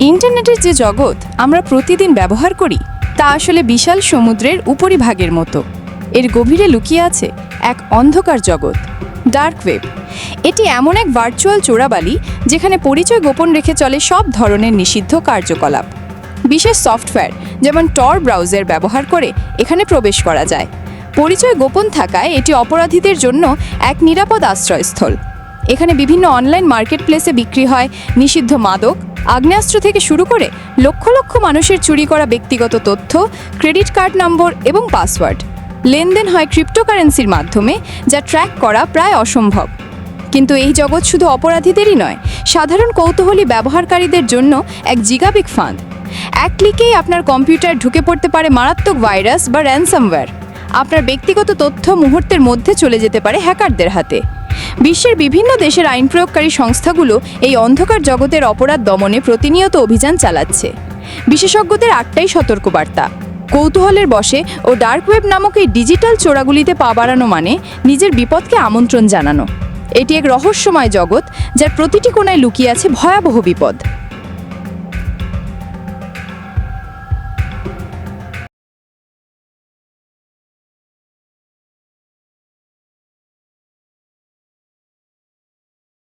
ইন্টারনেটের যে জগৎ আমরা প্রতিদিন ব্যবহার করি, তা আসলে বিশাল সমুদ্রের উপরিভাগের মতো। এর গভীরে লুকিয়ে আছে এক অন্ধকার জগৎ, ডার্ক ওয়েব। এটি এমন এক ভার্চুয়াল চোরাবালি, যেখানে পরিচয় গোপন রেখে চলে সব ধরনের নিষিদ্ধ কার্যকলাপ। বিশেষ সফটওয়্যার, যেমন টর ব্রাউজার ব্যবহার করে এখানে প্রবেশ করা যায়। পরিচয় গোপন থাকায় এটি অপরাধীদের জন্য এক নিরাপদ আশ্রয়স্থল। এখানে বিভিন্ন অনলাইন মার্কেট প্লেসে বিক্রি হয় নিষিদ্ধ মাদক আগ্নেয়াস্ত্র থেকে শুরু করে লক্ষ লক্ষ মানুষের চুরি করা ব্যক্তিগত তথ্য, ক্রেডিট কার্ড নম্বর এবং পাসওয়ার্ড। লেনদেন হয় ক্রিপ্টোকারেন্সির মাধ্যমে, যা ট্র্যাক করা প্রায় অসম্ভব। কিন্তু এই জগৎ শুধু অপরাধীদেরই নয়, সাধারণ কৌতূহলী ব্যবহারকারীদের জন্য এক জিগাবিক ফাঁদ। এক ক্লিকেই আপনার কম্পিউটার ঢুকে পড়তে পারে মারাত্মক ভাইরাস বা র্যানসামওয়্যার আপনার ব্যক্তিগত তথ্য মুহূর্তের মধ্যে চলে যেতে পারে হ্যাকারদের হাতে। বিশ্বের বিভিন্ন দেশের আইন প্রয়োগকারী সংস্থাগুলো এই অন্ধকার জগতের অপরাধ দমনে প্রতিনিয়ত অভিযান চালাচ্ছে। বিশেষজ্ঞদের আটটাই সতর্কবার্তা। কৌতূহলের বসে ও ডার্ক ওয়েব নামক এই ডিজিটাল চোরাগুলিতে পা বাড়ানো মানে নিজের বিপদকে আমন্ত্রণ জানানো। এটি এক রহস্যময় জগৎ, যার প্রতিটি কোণায় লুকিয়ে আছে ভয়াবহ বিপদ।